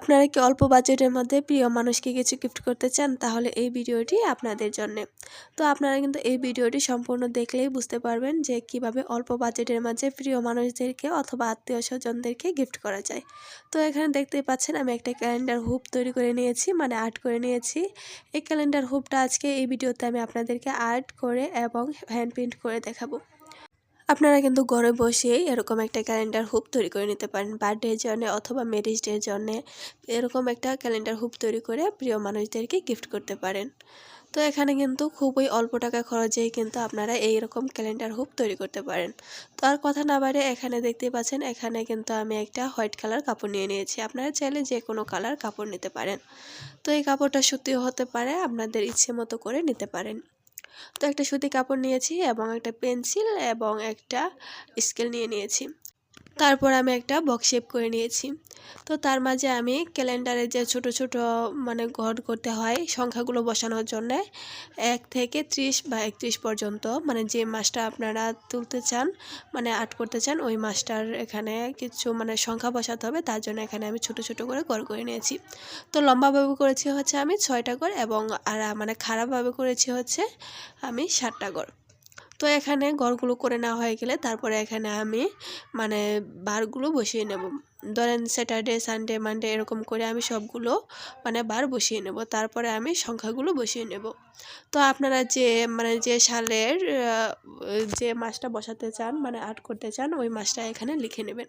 আপনারা কি অল্প বাজেটের মধ্যে প্রিয় মানুষকে কিছু গিফট করতে চান? তাহলে এই ভিডিওটি আপনাদের জন্য। তো আপনারা কিন্তু এই ভিডিওটি সম্পূর্ণ দেখলেই বুঝতে পারবেন যে কীভাবে অল্প বাজেটের মাঝে প্রিয় মানুষদেরকে অথবা আত্মীয় স্বজনদেরকে গিফট করা যায়। তো এখানে দেখতেই পাচ্ছেন, আমি একটা ক্যালেন্ডার হুপ তৈরি করে নিয়েছি মানে আর্ট করে নিয়েছি। এই ক্যালেন্ডার হুপটা আজকে এই ভিডিওতে আমি আপনাদেরকে আর্ট করে এবং হ্যান্ড প্রিন্ট করে দেখাবো। আপনারা কিন্তু ঘরে বসেই এরকম একটা ক্যালেন্ডার হুপ তৈরি করে নিতে পারেন বার্থডের জন্য অথবা ম্যারেজ ডের জন্য এরকম একটা ক্যালেন্ডার হুপ তৈরি করে প্রিয় মানুষদেরকে গিফট করতে পারেন। তো এখানে কিন্তু খুবই অল্প টাকা খরচেই কিন্তু আপনারা এই রকম ক্যালেন্ডার হুপ তৈরি করতে পারেন। তো আর কথা না বাড়ে এখানে দেখতে পাচ্ছেন এখানে কিন্তু আমি একটা হোয়াইট কালার কাপড় নিয়ে নিয়েছি। আপনারা চাইলে যে কোনো কালার কাপড় নিতে পারেন। তো এই কাপড়টা সুতিও হতে পারে, আপনাদের ইচ্ছে মতো করে নিতে পারেন। তো একটা সুতি কাপড় নিয়েছি এবং একটা পেন্সিল এবং একটা স্কেল নিয়ে নিয়েছি। তারপর আমি একটা বক্স শেপ করে নিয়েছি। তো তার মাঝে আমি ক্যালেন্ডারে যে ছোট ছোট মানে ঘর করতে হয় সংখ্যাগুলো বসানোর জন্য, এক থেকে ত্রিশ বা একত্রিশ পর্যন্ত মানে যে মাসটা আপনারা তুলতে চান মানে আর্ট করতে চান, ওই মাসটার এখানে কিছু মানে সংখ্যা বসাতে হবে, তার জন্য এখানে আমি ছোট ছোট করে ঘর করে নিয়েছি। তো লম্বাভাবে করেছি হচ্ছে আমি ছয়টা ঘর এবং আর মানে খারাপভাবে করেছি হচ্ছে আমি সাতটা ঘর। তো এখানে ঘরগুলো করে নেওয়া হয়ে গেলে তারপরে এখানে আমি মানে বারগুলো বসিয়ে নেব। ধরেন স্যাটারডে সানডে মানডে এরকম করে আমি সবগুলো মানে বার বসিয়ে নেব। তারপরে আমি সংখ্যাগুলো বসিয়ে নেব। তো আপনারা যে মানে যে সালের যে মাসটা বসাতে চান মানে আর্ট করতে চান, ওই মাসটা এখানে লিখে নেবেন।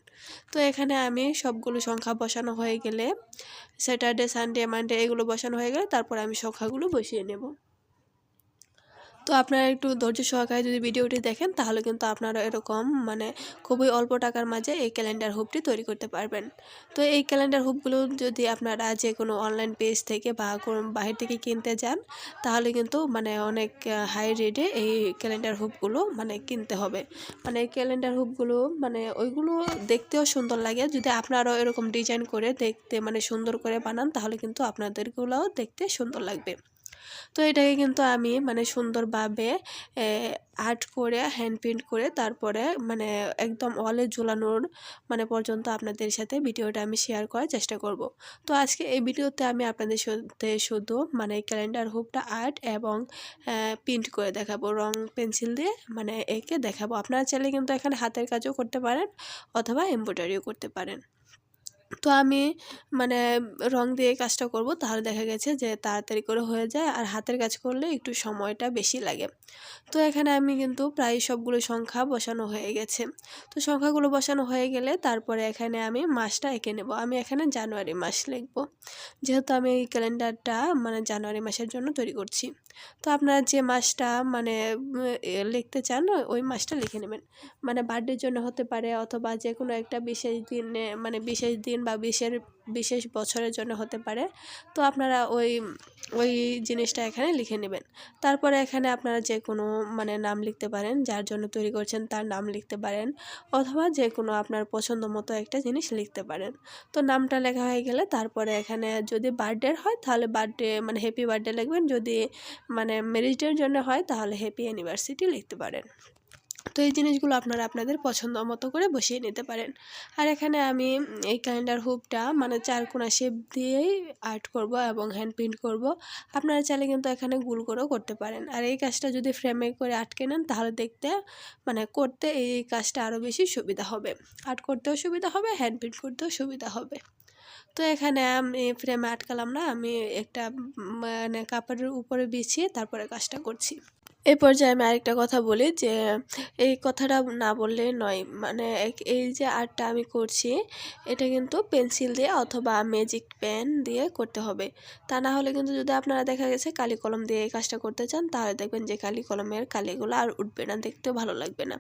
তো এখানে আমি সবগুলো সংখ্যা বসানো হয়ে গেলে স্যাটারডে সানডে মানডে এগুলো বসানো হয়ে গেলে তারপরে আমি সংখ্যাগুলো বসিয়ে নেব। তো আপনারা একটু ধৈর্য সহকারে যদি ভিডিওটি দেখেন, তাহলে কিন্তু আপনারা এরকম মানে খুবই অল্প টাকার মাঝে এই ক্যালেন্ডার হুপটি তৈরি করতে পারবেন। তো এই ক্যালেন্ডার হুপগুলো যদি আপনারা যে কোনো অনলাইন পেজ থেকে বা বাহির থেকে কিনতে যান, তাহলে কিন্তু মানে অনেক হাই রেটে এই ক্যালেন্ডার হুপগুলো মানে কিনতে হবে। মানে এই ক্যালেন্ডার হুপগুলো মানে ওইগুলো দেখতেও সুন্দর লাগে। যদি আপনারাও এরকম ডিজাইন করে দেখতে মানে সুন্দর করে বানান, তাহলে কিন্তু আপনাদেরগুলোও দেখতে সুন্দর লাগবে। তো এটাকে কিন্তু আমি মানে সুন্দরভাবে আর্ট করে হ্যান্ড প্রিন্ট করে তারপরে মানে একদম অলে ঝোলানোর মানে পর্যন্ত আপনাদের সাথে ভিডিওটা আমি শেয়ার করার চেষ্টা করব। তো আজকে এই ভিডিওতে আমি আপনাদের সাথে শুধু মানে ক্যালেন্ডার হুপটা আর্ট এবং প্রিন্ট করে দেখাবো। রং পেন্সিল দিয়ে মানে একে দেখাবো। আপনারা চাইলে কিন্তু এখানে হাতের কাজও করতে পারেন অথবা এমব্রয়ডারিও করতে পারেন। তো আমি মানে রং দিয়ে কাজটা করব, তাহলে দেখা গেছে যে তাড়াতাড়ি করে হয়ে যায় আর হাতের কাজ করলে একটু সময়টা বেশি লাগে। তো এখানে আমি কিন্তু প্রায় সবগুলো সংখ্যা বসানো হয়ে গেছে। তো সংখ্যাগুলো বসানো হয়ে গেলে তারপরে এখানে আমি মাসটা এঁকে নেব। আমি এখানে জানুয়ারি মাস লিখব। যেহেতু আমি এই ক্যালেন্ডারটা মানে জানুয়ারি মাসের জন্য তৈরি করছি। তো আপনারা যে মাসটা মানে লিখতে চান, ওই মাসটা লিখে নেবেন। মানে বার্থডের জন্য হতে পারে অথবা যে কোনো একটা বিশেষ দিনে মানে বিশেষ দিন বা বিশের, বিশেষ বছরের জন্য হতে পারে। তো আপনারা ওই ওই জিনিসটা এখানে লিখে নেবেন। তারপরে এখানে আপনারা যে কোনো মানে নাম লিখতে পারেন, যার জন্য তৈরি করছেন তার নাম লিখতে পারেন, অথবা যে কোনো আপনার পছন্দ মতো একটা জিনিস লিখতে পারেন। তো নামটা লেখা হয়ে গেলে তারপরে এখানে যদি বার্থডের হয়, তাহলে বার্থডে মানে হ্যাপি বার্থডে লিখবেন। যদি মানে ম্যারেজ ডের জন্য হয়, তাহলে হ্যাপি অ্যানিভার্সিটি লিখতে পারেন। তো এই জিনিসগুলো আপনারা আপনাদের পছন্দ মতো করে বসিয়ে নিতে পারেন। আর এখানে আমি এই ক্যালেন্ডার হুপটা মানে চার কোনা শেপ দিয়েই আর্ট করব এবং হ্যান্ড প্রিন্ট করব। আপনারা চাইলে কিন্তু এখানে গুল করেও করতে পারেন। আর এই কাজটা যদি ফ্রেমে করে আটকে নেন, তাহলে দেখতে মানে করতে এই কাজটা আরও বেশি সুবিধা হবে। আর্ট করতেও সুবিধা হবে হ্যান্ড প্রিন্ট করতেও সুবিধা হবে। তো এখানে আমি ফ্রেমে আটকালাম না, আমি একটা মানে কাপড়ের উপরে বিছিয়ে তারপরে কাজটা করছি। এই পর্যায়ে আমি আরেকটা কথা বলি যে, এই কথাটা না বললে নয়। মানে এই যে আর্টটা আমি করছি, এটা কিন্তু পেন্সিল দিয়ে অথবা ম্যাজিক পেন দিয়ে করতে হবে। তা না হলে কিন্তু যদি আপনারা দেখা গেছে কালি কলম দিয়ে এই কাজটা করতে চান, তাহলে দেখবেন যে কালি কলমের কালিগুলো আর উঠবে না, দেখতেও ভালো লাগবে না।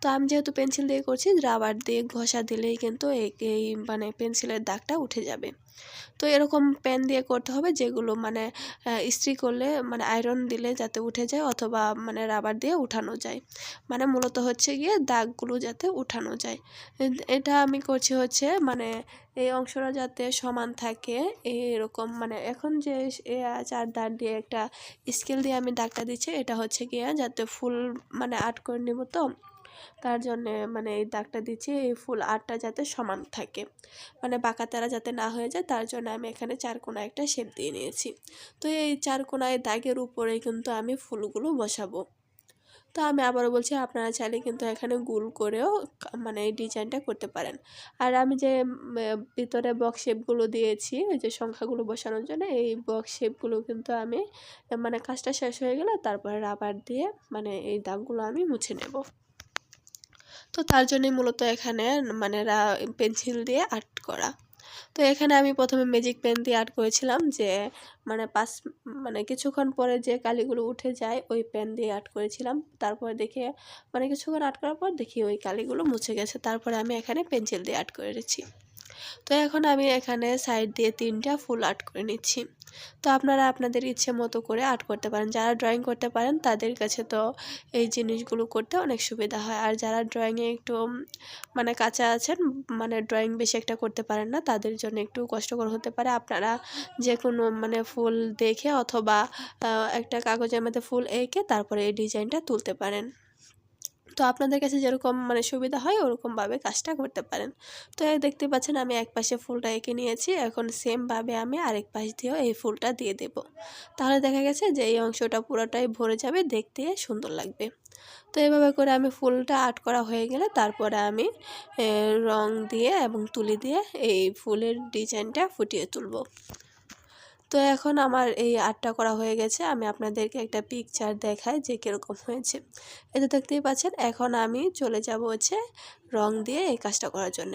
তো আমি যেহেতু পেন্সিল দিয়ে করছি রাবার দিয়ে ঘষা দিলেই কিন্তু এই মানে পেন্সিলের দাগটা উঠে যাবে। তো এরকম পেন দিয়ে করতে হবে যেগুলো মানে ইস্ত্রি করলে মানে আয়রন দিলে যাতে উঠে যায়, অথবা মানে রাবার দিয়ে উঠানো যায়। মানে মূলত হচ্ছে গিয়ে দাগগুলো যাতে উঠানো যায়। এটা আমি করছি হচ্ছে মানে এই অংশটা যাতে সমান থাকে এরকম। মানে এখন যে চার দাগ দিয়ে একটা স্কেল দিয়ে আমি দাগটা দিচ্ছি, এটা হচ্ছে গিয়ে যাতে ফুল মানে আর্ট করে নেব তো তার জন্যে মানে এই দাগটা দিচ্ছি, এই ফুল আটটা যাতে সমান থাকে। মানে বাঁকা তেরা যাতে না হয়ে যায়, তার জন্য আমি এখানে চার কোনা একটা শেপ দিয়ে নিয়েছি। তো এই চার কোনায় দাগের উপরে কিন্তু আমি ফুলগুলো বসাবো। তো আমি আবারও বলছি, আপনারা চাইলে কিন্তু এখানে গুল করেও মানে এই ডিজাইনটা করতে পারেন। আর আমি যে ভিতরে বক্স শেপগুলো দিয়েছি ওই যে সংখ্যাগুলো বসানোর জন্য, এই বক্স শেপগুলো কিন্তু আমি মানে কাজটা শেষ হয়ে গেলে তারপরে রাবার দিয়ে মানে এই দাগগুলো আমি মুছে নেব। তো তার জন্যই মূলত এখানে মানে পেন্সিল দিয়ে আর্ট করা। তো এখানে আমি প্রথমে ম্যাজিক পেন দিয়ে আর্ট করেছিলাম যে মানে পাঁচ মানে কিছুক্ষণ পরে যে কালিগুলো উঠে যায়, ওই পেন দিয়ে আর্ট করেছিলাম। তারপরে দেখে মানে কিছুক্ষণ আর্ট করার পর দেখি ওই কালিগুলো মুছে গেছে। তারপরে আমি এখানে পেন্সিল দিয়ে আর্ট করেছি। তো এখন আমি এখানে সাইড দিয়ে তিনটা ফুল আর্ট করে নিচ্ছি। তো আপনারা আপনাদের ইচ্ছে মতো করে আর্ট করতে পারেন। যারা ড্রয়িং করতে পারেন, তাদের কাছে তো এই জিনিসগুলো করতে অনেক সুবিধা হয়। আর যারা ড্রয়িংয়ে একটু মানে কাঁচা আছেন মানে ড্রয়িং বেশি একটা করতে পারেন না, তাদের জন্য একটু কষ্টকর হতে পারে। আপনারা যে কোনো মানে ফুল দেখে অথবা একটা কাগজের মধ্যে ফুল এঁকে তারপরে এই ডিজাইনটা তুলতে পারেন। তো আপনাদের কাছে যেরকম মানে সুবিধা হয়, ওরকমভাবে কাজটা করতে পারেন। তো দেখতে পাচ্ছেন আমি এক পাশে ফুলটা এঁকে নিয়েছি, এখন সেমভাবে আমি আরেক পাশ দিয়েও এই ফুলটা দিয়ে দেব। তাহলে দেখা গেছে যে এই অংশটা পুরোটাই ভরে যাবে, দেখতে সুন্দর লাগবে। তো এভাবে করে আমি ফুলটা আর্ট করা হয়ে গেলে তারপরে আমি রং দিয়ে এবং তুলি দিয়ে এই ফুলের ডিজাইনটা ফুটিয়ে তুলব। তো এখন আমার এই আর্টটা করা হয়ে গেছে। আমি আপনাদেরকে একটা পিকচার দেখাই যে কীরকম হয়েছে। এটা দেখতেই পাচ্ছেন, এখন আমি চলে যাব হচ্ছে রং দিয়ে এই কাজটা করার জন্য।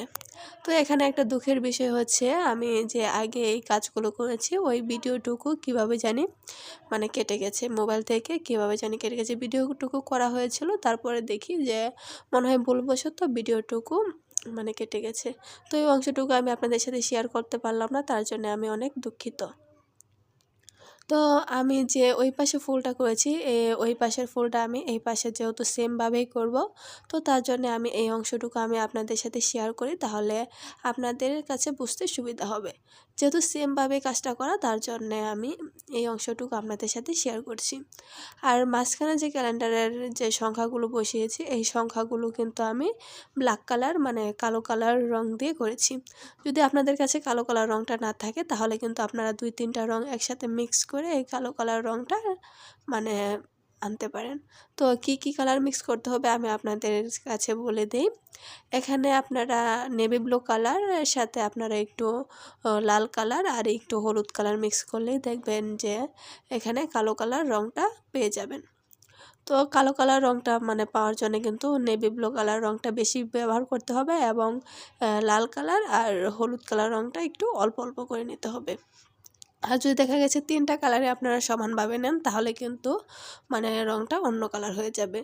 তো এখানে একটা দুঃখের বিষয় হচ্ছে, আমি যে আগে এই কাজগুলো করেছি, ওই ভিডিওটুকু কীভাবে জানি মানে কেটে গেছে। মোবাইল থেকে কীভাবে জানি কেটে গেছে। ভিডিওটুকু করা হয়েছিল, তারপরে দেখি যে মনে হয় ভুলবশত ভিডিওটুকু মানে কেটে গেছে। তো এই অংশটুকু আমি আপনাদের সাথে শেয়ার করতে পারলাম না, তার জন্য আমি অনেক দুঃখিত। তো আমি যে ওই পাশে ফুলটা করেছি ওই পাশের ফুলটা আমি এই পাশে যেহেতু সেমভাবেই করব, তো তার জন্য আমি এই অংশটুকু আমি আপনাদের সাথে শেয়ার করি, তাহলে আপনাদের কাছে বুঝতে সুবিধা হবে। যেহেতু সেমভাবে কাজটা করা, তার জন্যে আমি এই অংশটুকু আপনাদের সাথে শেয়ার করছি। আর মাঝখানে যে ক্যালেন্ডারের যে সংখ্যাগুলো বসিয়েছি, এই সংখ্যাগুলো কিন্তু আমি ব্ল্যাক কালার মানে কালো কালার রং দিয়ে করেছি। যদি আপনাদের কাছে কালো কালার রংটা না থাকে, তাহলে কিন্তু আপনারা দুই তিনটা রং একসাথে মিক্স করে এই কালো কালার রঙটা মানে আনতে পারেন। তো কি কি কালার মিক্স করতে হবে আমি আপনাদের কাছে বলে দিই। এখানে আপনারা নেভি ব্লু কালার সাথে আপনারা একটু লাল কালার আর একটু হলুদ কালার মিক্স করলেই দেখবেন যে এখানে কালো কালার রঙটা পেয়ে যাবেন। তো কালো কালার রঙটা মানে পাওয়ার জন্য কিন্তু নেভি ব্লু কালার রঙটা বেশি ব্যবহার করতে হবে এবং লাল কালার আর হলুদ কালার রঙটা একটু অল্প অল্প করে নিতে হবে। আর যদি দেখা গেছে তিনটা কালারে আপনারা সমানভাবে নেন, তাহলে কিন্তু মানে রঙটা অন্য কালার হয়ে যাবে।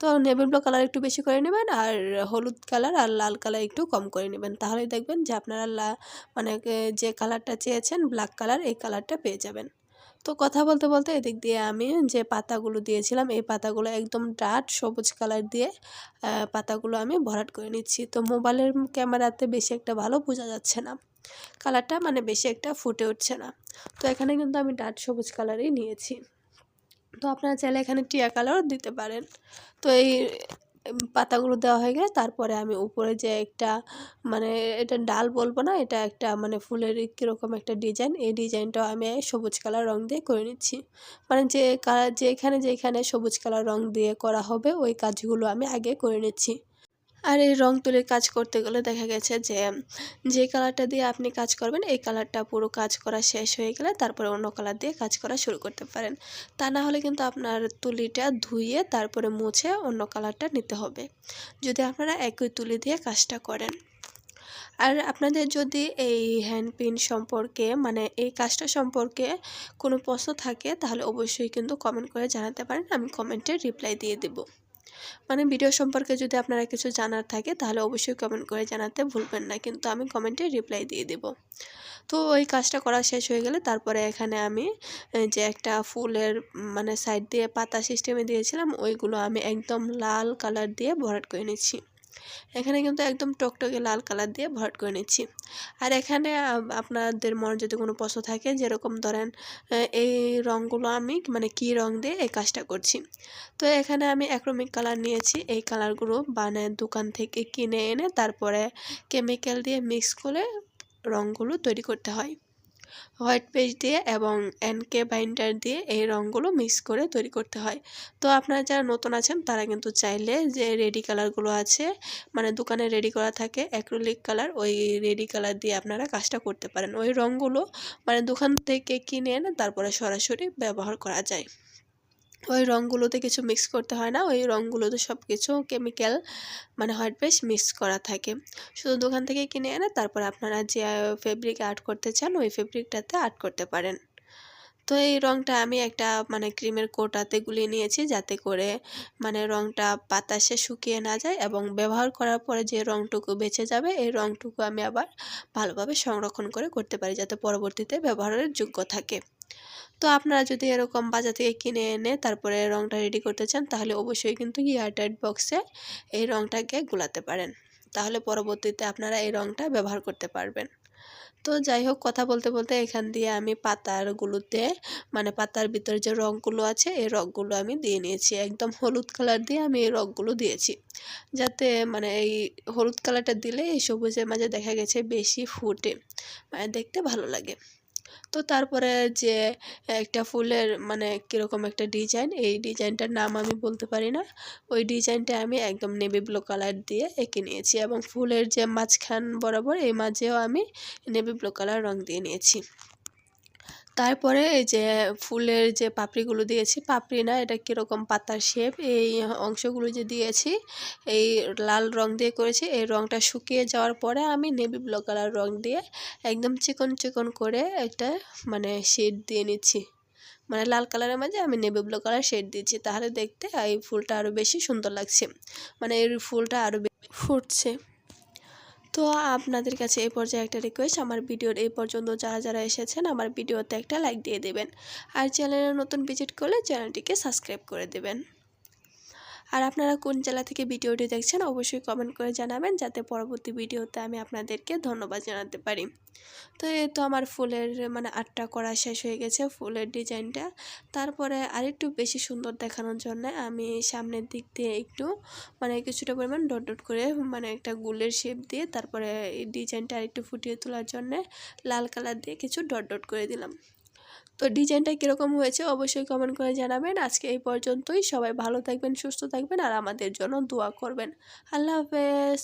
তো নেভি ব্লু কালার একটু বেশি করে নেবেন আর হলুদ কালার আর লাল কালার একটু কম করে নেবেন। তাহলে দেখবেন যে আপনারা মানে যে কালারটা চেয়েছেন ব্ল্যাক কালার এই কালারটা পেয়ে যাবেন। তো কথা বলতে বলতে এদিক দিয়ে আমি যে পাতাগুলো দিয়েছিলাম, এই পাতাগুলো একদম ডাট সবুজ কালার দিয়ে পাতাগুলো আমি ভরাট করে নিচ্ছি। তো মোবাইলের ক্যামেরাতে বেশি একটা ভালো বোঝা যাচ্ছে না। কালারটা মানে বেশি একটা ফুটে উঠছে না। তো এখানে কিন্তু আমি ডাট সবুজ কালারই নিয়েছি। তো আপনারা চাইলে এখানে টিয়া কালারও দিতে পারেন। তো এই পাতাগুলো দেওয়া হয়ে গেলে তারপরে আমি উপরে যে একটা মানে এটা ডাল বলব না, এটা একটা মানে ফুলের কীরকম একটা ডিজাইন, এই ডিজাইনটাও আমি সবুজ কালার রং দিয়ে করে নিচ্ছি। মানে যে কালার যেখানে যেখানে সবুজ কালার রং দিয়ে করা হবে, ওই কাজগুলো আমি আগে করে নিচ্ছি। আর এই রং তুলির কাজ করতে গেলে দেখা গেছে যে যে কালারটা দিয়ে আপনি কাজ করবেন, এই কালারটা পুরো কাজ করা শেষ হয়ে গেলে তারপরে অন্য কালার দিয়ে কাজ করা শুরু করতে পারেন। তা না হলে কিন্তু আপনার তুলিটা ধুয়ে তারপরে মুছে অন্য কালারটা নিতে হবে। যদি আপনারা একই তুলি দিয়ে কাজটা করেন। আর আপনাদের যদি এই হ্যান্ড পিন সম্পর্কে মানে এই কাজটা সম্পর্কে কোনো প্রশ্ন থাকে, তাহলে অবশ্যই কিন্তু কমেন্ট করে জানাতে পারেন, আমি কমেন্টে রিপ্লাই দিয়ে দেবো। মানে ভিডিও সম্পর্কে যদি আপনারা কিছু জানার থাকে, তাহলে অবশ্যই কমেন্ট করে জানাতে ভুলবেন না। কিন্তু আমি কমেন্টে রিপ্লাই দিয়ে দেব। তো ওই কাজটা করা শেষ হয়ে গেলে তারপরে এখানে আমি যে একটা ফুলের মানে সাইড দিয়ে পাতা সিস্টেমে দিয়েছিলাম, ওইগুলো আমি একদম লাল কালার দিয়ে ভরাট করে নিচ্ছি। এখানে কিন্তু একদম টকটকে লাল কালার দিয়ে ভরাট করে নিচ্ছি। আর এখানে আপনাদের মনে যদি কোনো প্রশ্ন থাকে, যেরকম ধরেন এই রঙগুলো আমি মানে কি রং দিয়ে এই কাজটা করছি। তো এখানে আমি অ্যাক্রোমিক কালার নিয়েছি। এই কালারগুলো মানে দোকান থেকে কিনে এনে তারপরে কেমিক্যাল দিয়ে মিক্স করে রঙগুলো তৈরি করতে হয়। হোয়াইট পেজ দিয়ে এবং এনকে বাইন্ডার দিয়ে এই রঙগুলো মিক্স করে তৈরি করতে হয়। তো আপনারা যারা নতুন আছেন, তারা কিন্তু চাইলে যে রেডি কালারগুলো আছে মানে দোকানে রেডি করা থাকে অ্যাক্রোলিক কালার, ওই রেডি কালার দিয়ে আপনারা কাজটা করতে পারেন। ওই রঙগুলো মানে দোকান থেকে কিনে এনে তারপরে সরাসরি ব্যবহার করা যায়। ওই রঙগুলোতে কিছু মিক্স করতে হয় না, ওই রঙগুলোতে সব কিছু কেমিক্যাল মানে হোয়াইট পেস্ট মিক্স করা থাকে। শুধু দোকান থেকে কিনে এনে তারপর আপনারা যে ফেব্রিক আর্ট করতে চান, ওই ফেব্রিকটাতে আর্ট করতে পারেন। তো এই রঙটা আমি একটা মানে ক্রিমের কোটাতে গুলিয়ে নিয়েছি যাতে করে মানে রঙটা বাতাসে শুকিয়ে না যায় এবং ব্যবহার করার পরে যে রঙটুকু বেঁচে যাবে, এই রঙটুকু আমি আবার ভালোভাবে সংরক্ষণ করে করতে পারি যাতে পরবর্তীতে ব্যবহারের যোগ্য থাকে। তো আপনারা যদি এরকম বাজার থেকে কিনে এনে তারপরে রঙটা রেডি করতে চান, তাহলে অবশ্যই কিন্তু এয়ারটাইট বক্সে এই রঙটাকে গুলাতে পারেন। তাহলে পরবর্তীতে আপনারা এই রঙটা ব্যবহার করতে পারবেন। তো যাই হোক, কথা বলতে বলতে এখান দিয়ে আমি পাতারগুলোতে মানে পাতার ভিতরে যে রঙগুলো আছে, এই রঙগুলো আমি দিয়ে নিয়েছি। একদম হলুদ কালার দিয়ে আমি এই রঙগুলো দিয়েছি। যাতে মানে এই হলুদ কালারটা দিলে এই সবুজের মাঝে দেখা গেছে বেশি ফুটে। মানে দেখতে ভালো লাগে। তো তারপরে যে, একটা ফুলের মানে কীরকম একটা ডিজাইন এই ডিজাইনটার নাম আমি বলতে পারি না। ওই ডিজাইনটা আমি একদম নেভি ব্লু কালার দিয়ে এঁকে নিয়েছি এবং ফুলের যে মাঝখান বরাবর, এই মাঝেও আমি নেভি ব্লু কালার রং দিয়ে নিয়েছি। তারপরে এই যে ফুলের যে পাপড়িগুলো দিয়েছি, পাপড়ি না, এটা কীরকম পাতার শেপ এই অংশগুলো যে দিয়েছি, এই লাল রং দিয়ে করেছি, এই রংটা শুকিয়ে যাওয়ার পরে আমি নেভি ব্লু কালার রং দিয়ে একদম চিকন চিকন করে একটা মানে শেড দিয়ে নিচ্ছি। মানে লাল কালারের মাঝে আমি নেভি ব্লু কালার শেড দিয়েছি তাহলে দেখতে এই ফুলটা আরও বেশি সুন্দর লাগছে। মানে এই ফুলটা আরও ফুটছে। তো আপনাদের কাছে এই পর্যায়ে একটা রিকোয়েস্ট আমার ভিডিওর এই পর্যন্ত যারা যারা এসেছেন, আমার ভিডিওতে একটা লাইক দিয়ে দেবেন। আর চ্যানেলে নতুন ভিজিট করলে চ্যানেলটিকে সাবস্ক্রাইব করে দেবেন। আর আপনারা কোন জেলা থেকে ভিডিওটি দেখছেন অবশ্যই কমেন্ট করে জানাবেন যাতে পরবর্তী ভিডিওতে আমি আপনাদেরকে ধন্যবাদ জানাতে পারি। তো এই তো আমার ফুলের মানে আটটা করা শেষ হয়ে গেছে ফুলের ডিজাইনটা। তারপরে আরেকটু বেশি সুন্দর দেখানোর জন্য আমি সামনের দিক দিয়ে একটু মানে কিছুটা পরিমাণ ডট ডট করে মানে একটা গুলের শেপ দিয়ে তারপরে এই ডিজাইনটা আরেকটু ফুটিয়ে তোলার জন্য লাল কালার দিয়ে কিছু ডট ডট করে দিলাম। তো ডিজাইনটা কীরকম হয়েছে অবশ্যই কমেন্ট করে জানাবেন। আজকে এই পর্যন্তই। সবাই ভালো থাকবেন, সুস্থ থাকবেন আর আমাদের জন্য দোয়া করবেন। আল্লাহ হাফেজ।